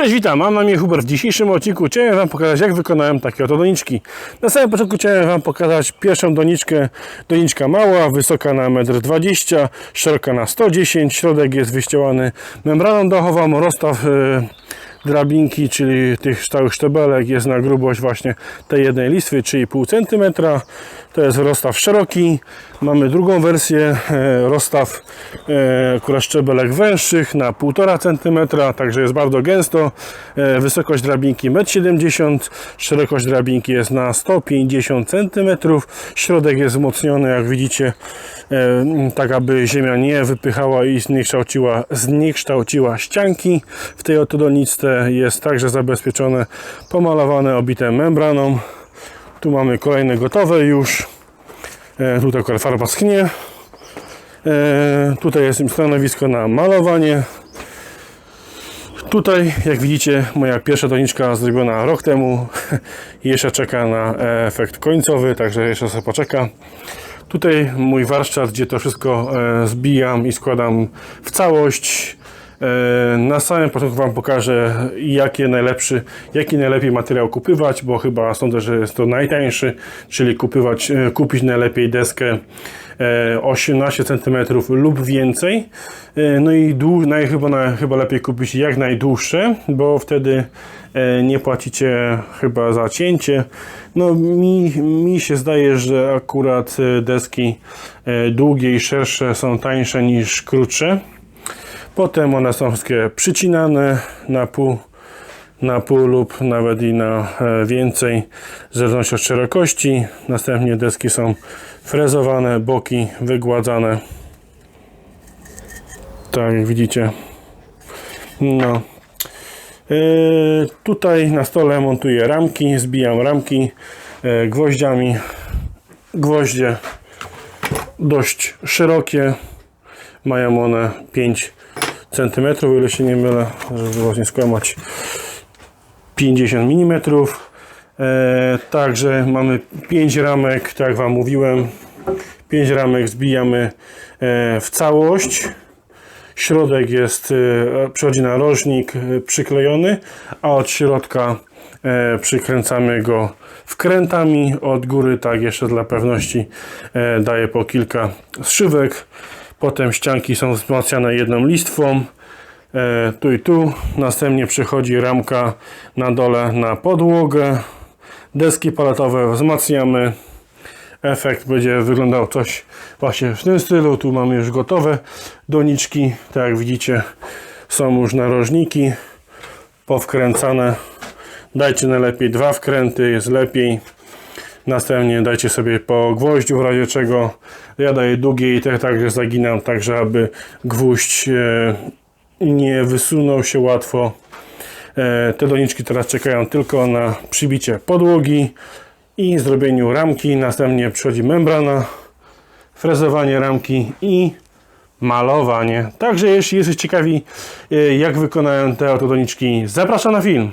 Cześć, witam, mam na imię Hubert. W dzisiejszym odcinku chciałem Wam pokazać, jak wykonałem takie oto doniczki. Na samym początku chciałem Wam pokazać pierwszą doniczkę. Doniczka mała, wysoka na 1,20 m, szeroka na 110 Środek jest wyścielany membraną dachową, rozstaw e, drabinki, czyli tych stałych sztebelek jest na grubość właśnie tej jednej listwy, czyli pół cm. To jest rozstaw szeroki. Mamy drugą wersję, e, rozstaw e, akurat szczebelek węższych na 1,5 cm, także jest bardzo gęsto. E, Wysokość drabinki 1,70 m, szerokość drabinki jest na 150 cm. Środek jest wzmocniony, jak widzicie, tak aby ziemia nie wypychała i zniekształciła, zniekształciła ścianki. W tej oto jest także zabezpieczone, pomalowane, obite membraną. Tu mamy kolejne gotowe już. E, tutaj akurat farba schnie. E, tutaj jest stanowisko na malowanie. Tutaj, jak widzicie, moja pierwsza doniczka zrobiona rok temu. jeszcze czeka na efekt końcowy, także jeszcze sobie poczeka. Tutaj mój warsztat, gdzie to wszystko e, zbijam i składam w całość. E, Na samym początku Wam pokażę, jakie najlepszy, jaki najlepiej materiał kupywać, bo chyba sądzę, że jest to najtańszy, czyli kupywać, e, kupić najlepiej deskę e, 18 cm lub więcej. E, No i dłu, naj, chyba, na, chyba lepiej kupić jak najdłuższe, bo wtedy e, nie płacicie chyba za cięcie. No mi, mi się zdaje, że akurat e, deski e, długie i szersze są tańsze niż krótsze. Potem one są wszystkie przycinane na pół, na pół lub nawet i na e, więcej, w zależności od szerokości. Następnie deski są frezowane, boki wygładzane. Tak jak widzicie. No. E, tutaj na stole montuję ramki, zbijam ramki e, gwoździami. Gwoździe dość szerokie. Mają one 5 cm, o ile się nie mylę, żeby właśnie skłamać 50 mm. E, także mamy 5 ramek, tak jak Wam mówiłem. 5 ramek zbijamy e, w całość. Środek jest, e, przychodzi narożnik przyklejony, a od środka przykręcamy go wkrętami. Od góry, tak jeszcze dla pewności, daję po kilka zszywek. Potem ścianki są wzmacniane jedną listwą. E, tu i tu. Następnie przychodzi ramka na dole na podłogę. Deski paletowe wzmacniamy. Efekt będzie wyglądał coś właśnie w tym stylu. Tu mamy już gotowe doniczki. Tak jak widzicie, są już narożniki powkręcane. Dajcie najlepiej dwa wkręty, jest lepiej. Następnie dajcie sobie po gwoździu w razie czego. Ja daję długie i tak także zaginam, tak żeby gwóźdź e, nie wysunął się łatwo. E, te doniczki teraz czekają tylko na przybicie podłogi i zrobieniu ramki. Następnie przychodzi membrana, frezowanie ramki i malowanie. Także jeśli jesteście ciekawi e, jak wykonałem te oto doniczki, zapraszam na film.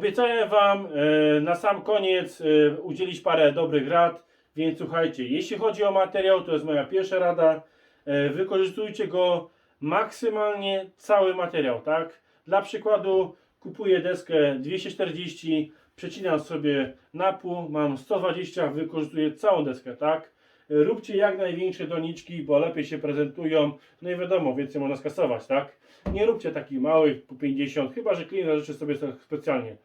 Obiecałem Wam e, na sam koniec e, udzielić parę dobrych rad, więc słuchajcie, jeśli chodzi o materiał, to jest moja pierwsza rada. E, wykorzystujcie go maksymalnie cały materiał, tak? Dla przykładu kupuję deskę 240, przecinam sobie na pół, mam 120, wykorzystuję całą deskę, tak? Róbcie jak największe doniczki, bo lepiej się prezentują. No i wiadomo, więcej można skasować, tak? Nie róbcie takich małych po 50, chyba że klient życzy sobie specjalnie.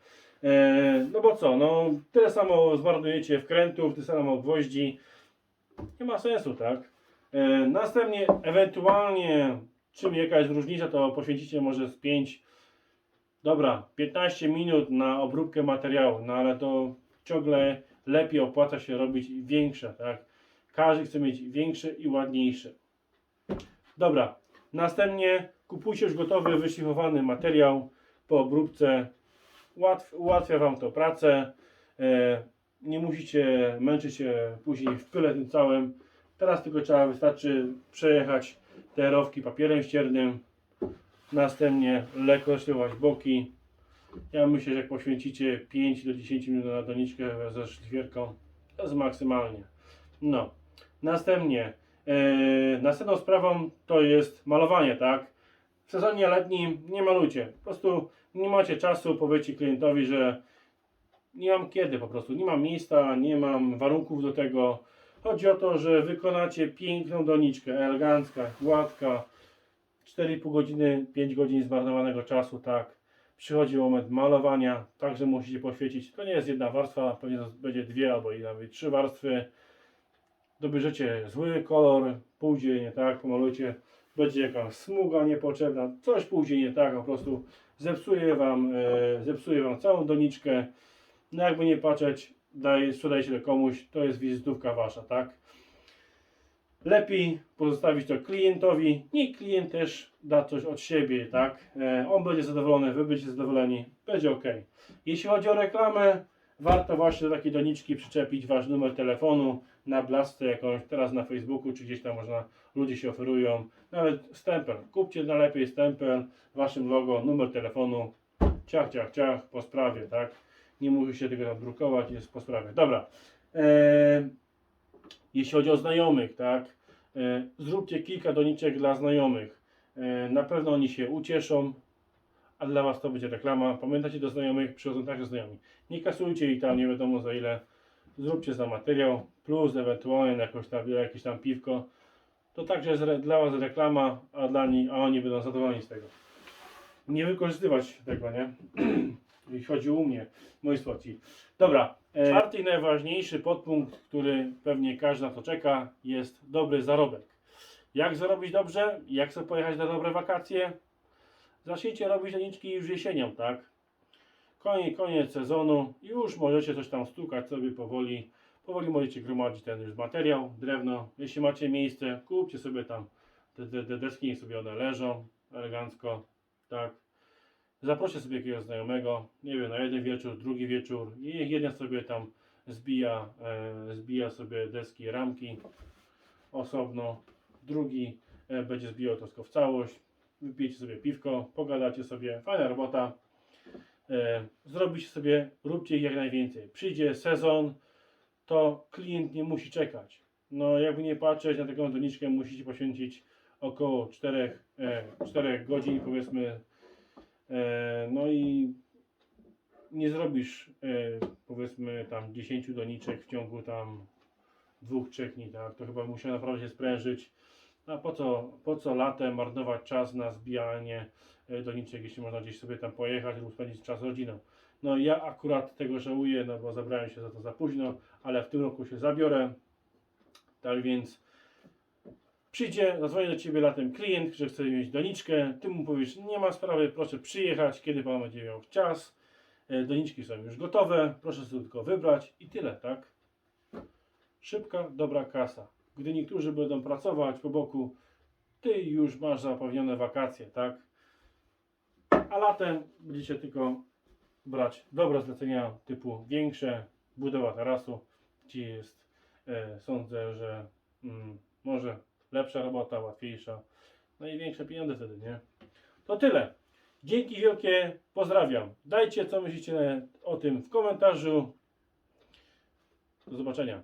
E, no bo co, no tyle samo zmarnujecie wkrętów, tyle samo gwoździ. Nie ma sensu, tak? E, następnie ewentualnie czym jakaś różnica, to poświęcicie może z 5, dobra, 15 minut na obróbkę materiału, no ale to ciągle lepiej opłaca się robić większe, tak? Każdy chce mieć większe i ładniejsze. Dobra, następnie kupujcie już gotowy, wyszlifowany materiał po obróbce. Łatw, ułatwia Wam to pracę. E, nie musicie męczyć się później w pyle tym całym. Teraz tylko trzeba, wystarczy przejechać te rowki papierem ściernym. Następnie lekko rozślewać boki. Ja myślę, że jak poświęcicie 5 do 10 minut na doniczkę ze szlifierką, to jest maksymalnie. No. Następnie, e, następną sprawą to jest malowanie, tak? W sezonie letnim nie malujcie. Po prostu nie macie czasu, powiedzcie klientowi, że nie mam kiedy po prostu, nie mam miejsca, nie mam warunków do tego. Chodzi o to, że wykonacie piękną doniczkę, elegancka, gładka, 4,5 godziny, 5 godzin zmarnowanego czasu, tak. Przychodzi moment malowania, także musicie poświęcić. To nie jest jedna warstwa, pewnie będzie dwie albo i nawet trzy warstwy. Dobierzecie zły kolor, pójdzie nie tak, pomalujcie, będzie jakaś smuga niepotrzebna, coś pójdzie nie tak, po prostu zepsuje wam, e, zepsuje wam całą doniczkę. No jakby nie patrzeć, daj, sprzedajcie to komuś, to jest wizytówka wasza, tak? Lepiej pozostawić to klientowi, niech klient też da coś od siebie, tak? E, on będzie zadowolony, wy będziecie zadowoleni, będzie ok. Jeśli chodzi o reklamę, warto właśnie do takiej doniczki przyczepić wasz numer telefonu na blastę jakąś, teraz na Facebooku, czy gdzieś tam można, ludzie się oferują, nawet stempel, kupcie najlepiej stempel, waszym logo, numer telefonu, ciach, ciach, ciach, po sprawie, tak? Nie musi się tego nadrukować, jest po sprawie. Dobra. Eee, jeśli chodzi o znajomych, tak? E, zróbcie kilka doniczek dla znajomych. E, na pewno oni się ucieszą, a dla Was to będzie reklama. Pamiętajcie do znajomych, przychodzą także znajomi. Nie kasujcie ich tam nie wiadomo za ile. Zróbcie za materiał, plus ewentualnie na jakąś tam, jakieś tam piwko. To także jest dla Was reklama, a dla nich, a oni będą zadowoleni z tego. Nie wykorzystywać tego, nie? Jeśli chodzi u mnie, moi słoci. Dobra, e, czwarty i najważniejszy podpunkt, który pewnie każdy na to czeka, jest dobry zarobek. Jak zarobić dobrze? Jak sobie pojechać na dobre wakacje? Zacznijcie robić doniczki już jesienią, tak? Koniec, koniec sezonu, już możecie coś tam stukać sobie powoli. Powoli możecie gromadzić ten już materiał, drewno. Jeśli macie miejsce, kupcie sobie tam te, te, te deski, niech sobie one leżą elegancko, tak? Zaproście sobie jakiegoś znajomego, nie wiem, na jeden wieczór, drugi wieczór i niech jeden sobie tam zbija, e, zbija sobie deski, ramki osobno, drugi e, będzie zbijał to w całość, wypijecie sobie piwko, pogadacie sobie, fajna robota, e, zrobicie sobie, róbcie ich jak najwięcej. Przyjdzie sezon, to klient nie musi czekać. No jakby nie patrzeć na taką doniczkę, musicie poświęcić około 4, e, 4 godzin powiedzmy E, No i nie zrobisz e, powiedzmy tam 10 doniczek w ciągu tam dwóch, trzech dni, tak? To chyba musiał naprawdę się sprężyć. A po co, po co latem marnować czas na zbijanie e, doniczek, jeśli można gdzieś sobie tam pojechać lub spędzić czas z rodziną. No ja akurat tego żałuję, no bo zabrałem się za to za późno, ale w tym roku się zabiorę. Tak więc Przyjdzie, zadzwoni do Ciebie latem klient, że chce mieć doniczkę, Ty mu powiesz, nie ma sprawy, proszę przyjechać, kiedy Pan będzie miał czas. E, Doniczki są już gotowe, proszę sobie tylko wybrać i tyle, tak? Szybka, dobra kasa. Gdy niektórzy będą pracować po boku, Ty już masz zapewnione wakacje, tak? A latem będziecie tylko brać dobre zlecenia typu większe, budowa tarasu, gdzie jest, e, sądzę, że mm, może lepsza robota, łatwiejsza, no i większe pieniądze wtedy, nie? To tyle. Dzięki wielkie, pozdrawiam. Dajcie co myślicie o tym w komentarzu. Do zobaczenia.